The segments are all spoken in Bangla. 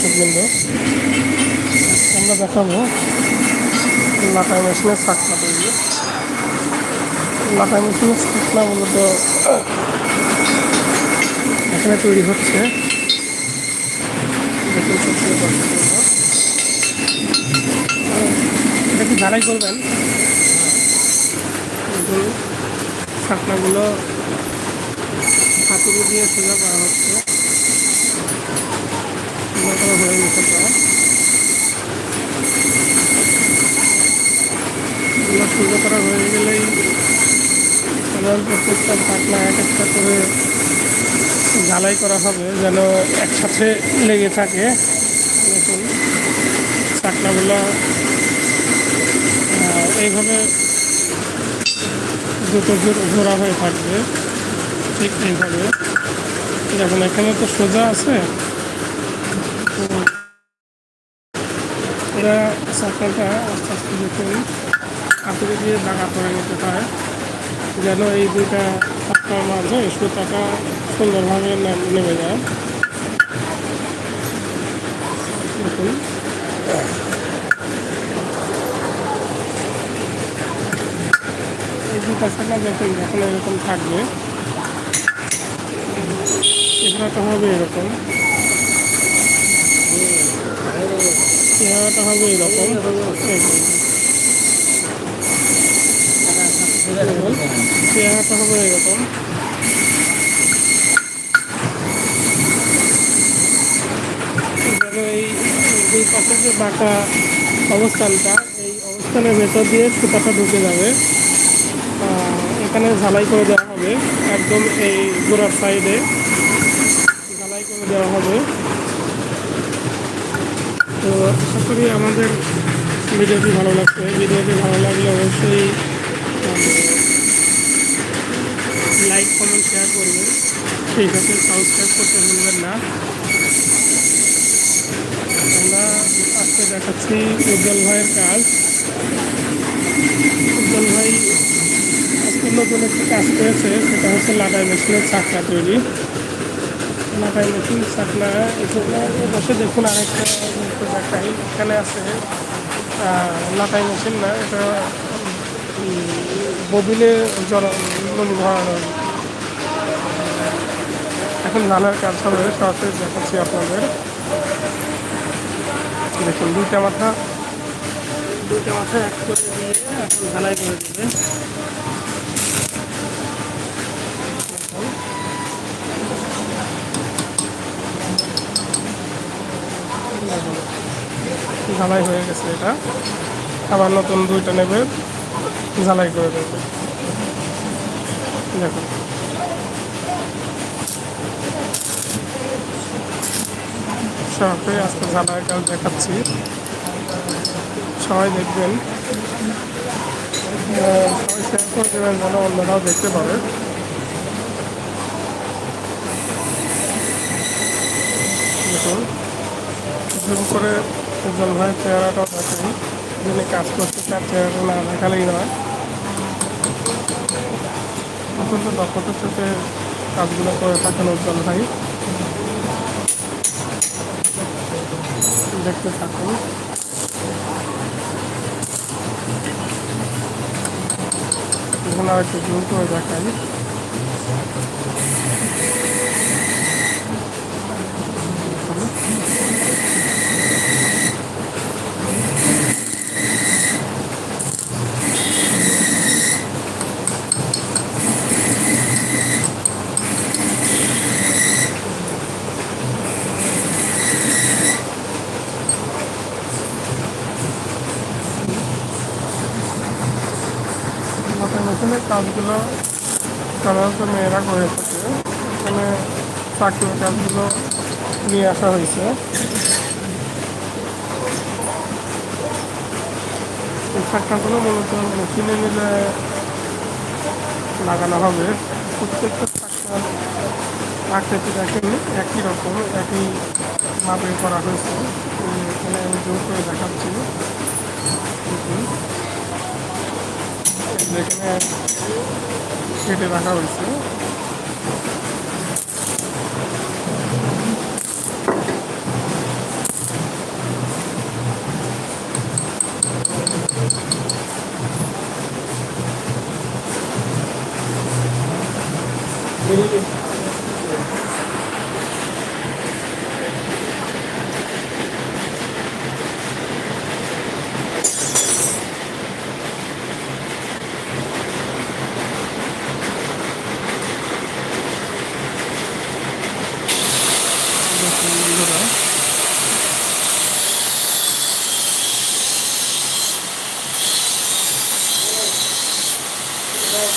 দর্শকবৃন্দ, আমরা দেখাবো লাটাই মেশিনের চাকনা তৈরি। লাটাই মেশিনের চাকনা মূলত এখানে তৈরি হচ্ছে। এটা কি ঝাড়াই করবেন? দেখুন চাকনাগুলো হাতুড়ি দিয়ে সোজা করা হচ্ছে। সোজা করা হয়ে গেলেই প্রত্যেকটা এক একটা করে ঝালাই করা হবে যেন একসাথে লেগে থাকে দেখুন এইভাবে দুটো জোড়া হয়ে থাকবে ঠিক এইভাবে দেখুন এখানে তো সোজা আছে। তো এরা চাকাটা আস্তে আস্তে দেখুন হাতুড়ি দিয়ে দাগা করে নিতে হয় যেন এই দুইটা চাকার মাঝে সুতাটা সুন্দরভাবে নেমে যায়। দেখুন। এই দুটা চাকা যখন যখন এরকম থাকবে। চেহারাটা হবে এরকম। চেহারাটা হবে এরকম। চেহারাটা হবে এরকম। এই দুই পাশের যে বাঁকা অবস্থানটা, এই অবস্থানের ভেতর দিয়ে সুতাটা ঢুকে যাবে। এখানে ঝালাই করে দেওয়া হবে। একদম এই গোড়ার সাইডে ঝালাই করে দেওয়া হবে। তো আশা করি আমাদের ভিডিওটি ভালো লাগছে ভিডিওটি ভালো লাগলে অবশ্যই লাইক কমেন্ট শেয়ার করবেন। সেই সাথে সাবস্ক্রাইব করতে ভুলবেন না। আমরা আজকে দেখাচ্ছি উজ্জ্বল ভাইয়ের কাজ। উজ্জ্বল ভাই, আজকে নতুন একটি কাজ করেছে, সেটা হচ্ছে লাটাই মেশিনের চাকরা তৈরি। লাটাই মেশিন চাকনা এখানে বসে দেখুন আরেকটা দেখাই। এখানে আছে লাটাই মেশিন না, এটা ববিলে জল এখন ধানের কাজ হবে, সরাসরি দেখাচ্ছি আপনাদের। দেখুন, দুইটা মাথা। দুইটা মাথা এক করে দিয়ে এখন ঢালাই করে দেবে। ঝালাই হয়ে গেছে এটা। আবার নতুন দুইটা নেবে, ঝালাই করে দেবে। দেখুন। সবাই আজকে ঝালাই কাজ দেখাচ্ছি। সবাই দেখবেন। সবাই শেয়ার করে দেবেন যেন অন্যরাও দেখতে পারে। দেখুন। করে উজ্জ্বল ভাইয়ের চেহারাটাও দেখেন যিনি কাজ করছে তার চেহারাটা না দেখালেই নয় অত্যন্ত দক্ষতার সাথে কাজগুলো করে থাকেন উজ্জ্বল ভাই। দেখতে থাকুন। এখন আর একটু জুম করে দেখাই মাথায় মেশিনের কাজগুলো সাধারণত মেয়েরা করে থাকে। এখানে চাকরির কাজগুলো নিয়ে আসা হয়েছে। এই চাকরাগুলো মূলত মেশিনে নিলে লাগানো হবে। প্রত্যেকটা চাকরার আকৃতি দেখেন, একই রকম, একই মাপে করা হয়েছে। এখানে আমি জোর করে দেখাচ্ছি। যেখানে কেটে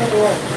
하고